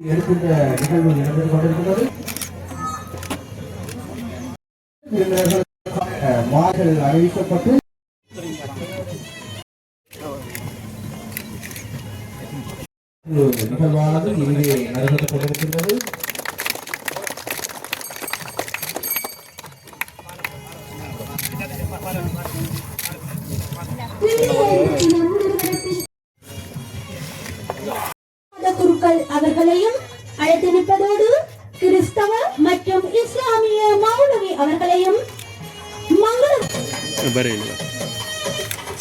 எடுக்கின்ற நிகழ்வு நடந்து கொண்டிருக்கிறது மார்கள் அறிவிக்கப்பட்டு நிகழ்வானது இங்கே நடைபெற்றுக் கொண்டிருக்கின்றது குருக்கள் அவர்களையும் அழைத்திருப்பதோடு கிறிஸ்தவ மற்றும் இஸ்லாமிய மௌலவி அவர்களையும்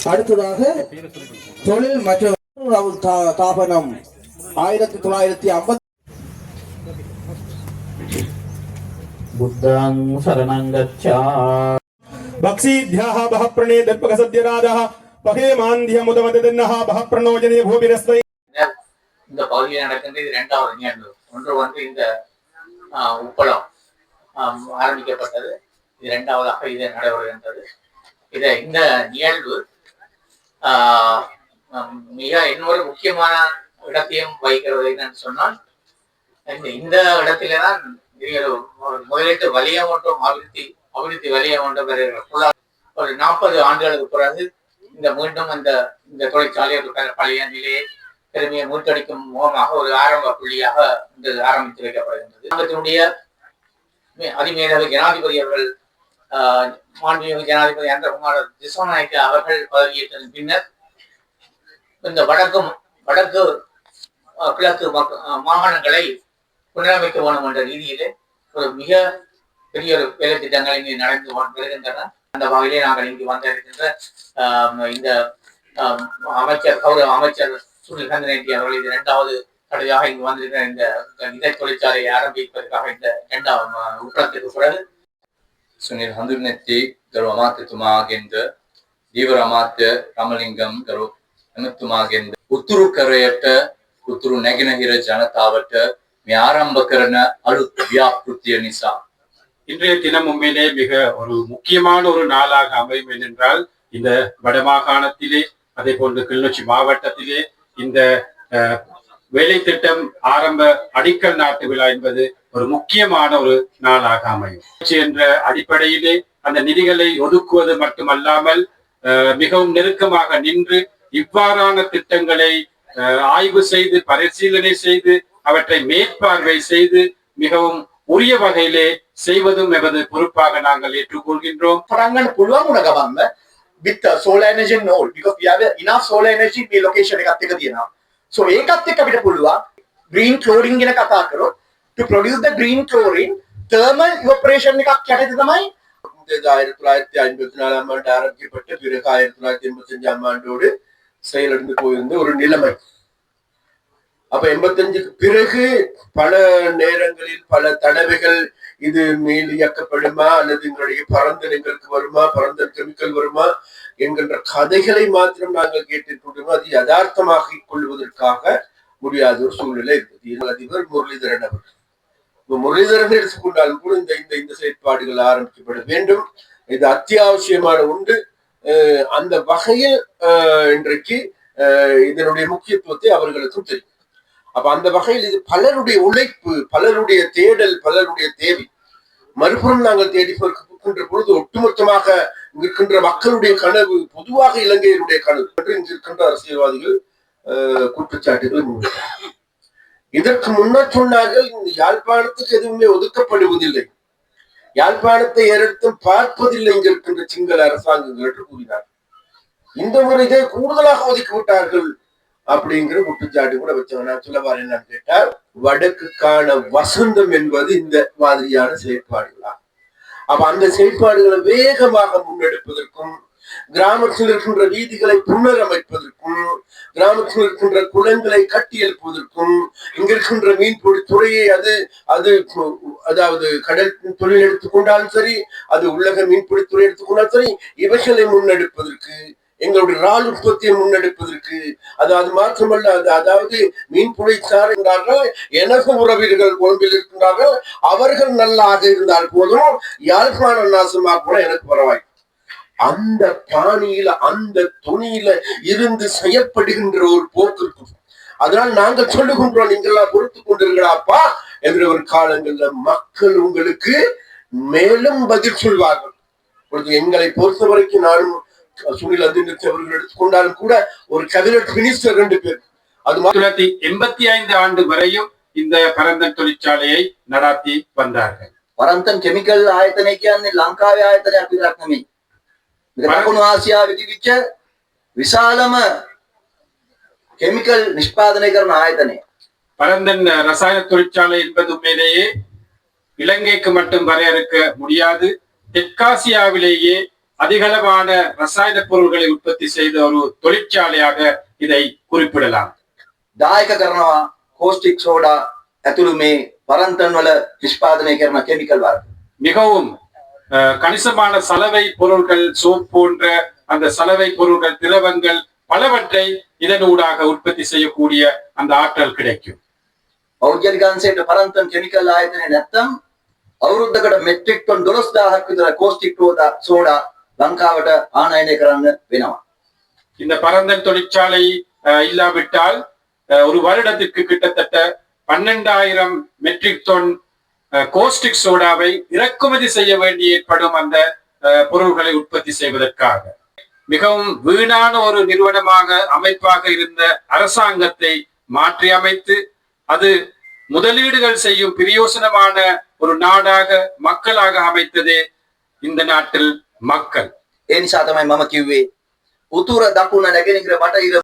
அடுத்ததாக தொழில் மற்றும் தாபனம். ஆயிரத்தி தொள்ளாயிரத்தி ஐம்பத்தி புத்தங் சரணங்கச்சா பக்ஷீத்யாஹ பஹ தர்பக சத்யராஜஹ பகே மாந்திய முதமததன்னஹ பூபிரஸ்தை இந்த பகுதியில் நடக்கின்ற இது இரண்டாவது நிகழ்வு ஒன்று ஒன்று இந்த உப்பளம் ஆரம்பிக்கப்பட்டது. இது இரண்டாவதாக இது நடைபெறுகின்றது. இதை இந்த நிகழ்வு மிக இன்னொரு முக்கியமான இடத்தையும் வகிக்கிறது என்னன்னு சொன்னால் இந்த இந்த இடத்திலே தான் முதலீட்டு வலியம் ஒன்றும் அபிவிருத்தி அபிவிருத்தி வலியம் ஒன்றும் பெறுகிற ஒரு நாற்பது ஆண்டுகளுக்கு பிறகு இந்த மீண்டும் இந்த இந்த தொழிற்சாலை பழைய நிலையை பெருமையை மூட்டடிக்கும் முகமாக ஒரு ஆரம்ப புள்ளியாக இந்த ஆரம்பித்து வைக்கப்படுகின்றது. சங்கத்தினுடைய மே- ஜனாதிபதி அவர்கள் ஆஹ், மாண்புமிகு ஜனாதிபதி அந்தகுமார் திசோநாயக்க அவர்கள் பதவியேற்றதன் பின்னர் இந்த வடக்கும் வடக்கு கிழக்கு மாகாணங்களை புனரமைக்க வேண்டும் என்ற ரீதியிலே ஒரு மிக பெரிய ஒரு வேலை திட்டங்கள் இங்கு நடந்து வருகின்றன. அந்த வகையிலே நாங்கள் இங்கு வந்திருக்கின்ற ஆஹ், இந்த ஆஹ், அமைச்சர் கௌரவ அமைச்சர் சுனில் ரங்கரெட்டி அவர்கள் இது இரண்டாவது தடவையாக இங்கு வந்திருக்கிற இந்த இதை தொழிற்சாலையை ஆரம்பிப்பதற்காக இந்த இரண்டாம் உபரத்திற்கு பிறகு. சுனில் ஹந்துர்னத்தி ಗರ್ವಮಾತುಮಾಗೆಂದ ದೀವರಮಾತ ರಾಮಲಿಂಗಂ ಗರ್ವ ಎಮತ್ತುಮಾಗೆಂದ ಉತ್ತುರು ಕರೆಯಟ ಉತ್ತುರು ನೆಗಿನಹಿರ ಜನತಾವಟ வியாரம்பகரண அழு வியாபிருத்திய நிசா. இன்றைய தினம் உண்மையிலே மிக ஒரு முக்கியமான ஒரு நாளாக அமையும் என்றால் இந்த வடமாகாணத்திலே அதே போன்று கிளிநொச்சி மாவட்டத்திலே இந்த வேலை திட்டம் ஆரம்ப அடிக்கல் நாட்டு விழா என்பது ஒரு முக்கியமான ஒரு நாளாக அமையும். என்ற அடிப்படையிலே அந்த நிதிகளை ஒதுக்குவது மட்டுமல்லாமல் மிகவும் நெருக்கமாக நின்று இவ்வாறான திட்டங்களை ஆய்வு செய்து பரிசீலனை செய்து அவற்றை மேற்பார்வை செய்து மிகவும் உரிய வகையிலே செய்வதும் எமது பொறுப்பாக நாங்கள் ஏற்றுக்கொள்கின்றோம். படங்கள் புழுவ with uh, solar energy and all because we have enough solar energy මේ location එකත් එක තියෙනවා. So ඒකත් එක්ක අපිට පුළුවන් green chlorine ගැන කතා කරොත් to produce the green chlorine thermal evaporation එකක් යටතේ තමයි ஆயிரத்தி தொள்ளாயிரத்தி ஐம்பத்தி நாலாம் ஆண்டு ஆரம்பிக்கப்பட்ட பிறகு ஆயிரத்தி தொள்ளாயிரத்தி எண்பத்தி அஞ்சாம் ஆண்டோடு செயலிழந்து போயிருந்த ஒரு நிலைமை அப்ப எண்பத்தஞ்சுக்கு பிறகு பல நேரங்களில் பல தடவைகள் இது மேல் இயக்கப்படுமா? அல்லது எங்களுடைய பரந்தல் எங்களுக்கு வருமா? பரந்தல் கெமிக்கல் வருமா? என்கின்ற கதைகளை மாத்திரம் நாங்கள் கேட்டிருக்கின்றோம் அது யதார்த்தமாக கொள்வதற்காக முடியாத ஒரு சூழ்நிலை இருந்தது. அதிபர் முரளிதரன் அவர்கள். முரளிதரன் எடுத்துக்கொண்டாலும் கூட இந்த இந்த இந்த செயற்பாடுகள் ஆரம்பிக்கப்பட வேண்டும். இது அத்தியாவசியமான உண்டு அஹ் அந்த வகையில் இன்றைக்கு அஹ் இதனுடைய முக்கியத்துவத்தை அவர்களுக்கும் தெரியும் அப்ப அந்த வகையில் இது பலருடைய உழைப்பு பலருடைய தேடல் பலருடைய தேவை. மறுபுறம் நாங்கள் தேடி பார்க்கின்ற பொழுது ஒட்டுமொத்தமாக இருக்கின்ற மக்களுடைய கனவு பொதுவாக இலங்கையினுடைய கனவு. என்று இங்கு இருக்கின்ற அரசியல்வாதிகள் அஹ், இதற்கு முன்னர் சொன்னார்கள் இந்த யாழ்ப்பாணத்துக்கு எதுவுமே ஒதுக்கப்படுவதில்லை. யாழ்ப்பாணத்தை ஏறெடுத்தும் பார்ப்பதில்லை இங்கு இருக்கின்ற சிங்கள அரசாங்கங்கள் என்று கூறினார் இந்த முறை இதை கூடுதலாக ஒதுக்கி விட்டார்கள். அப்படிங்கிற குற்றச்சாட்டு கூட வச்சவங்க நான் சொல்ல வரேன் என்னன்னு கேட்டால் வடக்குக்கான வசந்தம் என்பது இந்த மாதிரியான செயற்பாடுகளா? அப்ப அந்த செயற்பாடுகளை வேகமாக முன்னெடுப்பதற்கும் கிராமத்தில் இருக்கின்ற வீதிகளை புனரமைப்பதற்கும் கிராமத்தில் இருக்கின்ற குளங்களை கட்டி எழுப்புவதற்கும் இங்க இருக்கின்ற மீன்பிடி துறையை அது அது அதாவது கடல் தொழில் எடுத்துக்கொண்டாலும் சரி அது உள்ளக மீன்பிடி துறை எடுத்துக்கொண்டாலும் சரி இவைகளை முன்னெடுப்பதற்கு எங்களுடைய இறால் உற்பத்தியை முன்னெடுப்பதற்கு அது அது மாத்திரமல்ல அது அதாவது மீன் சார் என்றார்கள் எனக்கு உறவினர்கள் கொழும்பில் இருக்கின்றார்கள் அவர்கள் நல்லாக இருந்தால் போதும் யாழ்ப்பாண நாசமா கூட எனக்கு பரவாயில்லை அந்த பாணியில அந்த துணியில இருந்து செயற்படுகின்ற ஒரு போக்கு இருக்கும். அதனால் நாங்கள் சொல்லுகின்றோம் நீங்களா பொறுத்து கொண்டிருக்கிறாப்பா என்ற ஒரு காலங்கள்ல மக்கள் உங்களுக்கு மேலும் பதில் சொல்வார்கள். எங்களை பொறுத்த வரைக்கும் நானும் சுனில் அதிர்ச்சி அவர்கள் எடுத்துக்கொண்டாலும் கூட ஒரு கேபினட் மினிஸ்டர் ரெண்டு பேர் அது ஆயிரத்தி தொள்ளாயிரத்தி எண்பத்தி ஐந்து ஆண்டு வரையும் இந்த பரந்தன் தொழிற்சாலையை நடாத்தி வந்தார்கள் වරන්තන් කෙමිකල් ආයතනය කියන්නේ ලංකාවේ ආයතනයක් විතරක් නෙමෙයි. මේක දකුණු ආසියාවේ තිබිච්ච විශාලම කෙමිකල් නිෂ්පාදනය කරන ආයතනය. பரந்தன் ரசாயன தொழிற்சாலை என்பது உண்மையிலேயே இலங்கைக்கு மட்டும் வரையறுக்க முடியாது தெற்காசியாவிலேயே அதிகளவான ரசாயன பொருள்களை உற்பத்தி செய்த ஒரு தொழிற்சாலையாக இதை குறிப்பிடலாம் දායක කරනවා කෝස්ටික් සෝඩා ඇතුළු මේ පරන්තන් වල නිෂ්පාදනය කරන කෙමිකල් වර්ග. மிகவும் அஹ், கணிசமான சலவை பொருட்கள் சோப் போன்ற அந்த சலவை பொருட்கள் திரவங்கள் பலவற்றை இதனூடாக உற்பத்தி செய்யக்கூடிய அந்த ஆற்றல் கிடைக்கும் පෞද්ගලිකංශයට පරන්තන් කෙමිකල් ආයතනය නැත්තම් අවුරුද්දකට මෙට්‍රික් ටොන් 12000ක් විතර කෝස්ටික් සෝඩා லங்காවට ஆண் அயனைக்கிறான்னு வினவான் இந்த பரந்தன் தொழிற்சாலை இல்லாவிட்டால் ஒரு வருடத்திற்கு கிட்டத்தட்ட பன்னெண்டாயிரம் மெட்ரிக் டன் கோஸ்டிக் சோடாவை இறக்குமதி செய்ய வேண்டி ஏற்படும் அந்த பொருட்களை உற்பத்தி செய்வதற்காக. மிகவும் வீணான ஒரு நிறுவனமாக அமைப்பாக இருந்த அரசாங்கத்தை மாற்றி அமைத்து அது முதலீடுகள் செய்யும் பிரியோசனமான ஒரு நாடாக மக்களாக அமைத்ததே இந்த நாட்டில் மக்கள் ඒ නිසා තමයි මම කිව්වේ උතුර දකුණ නැගෙනහිර බටහිර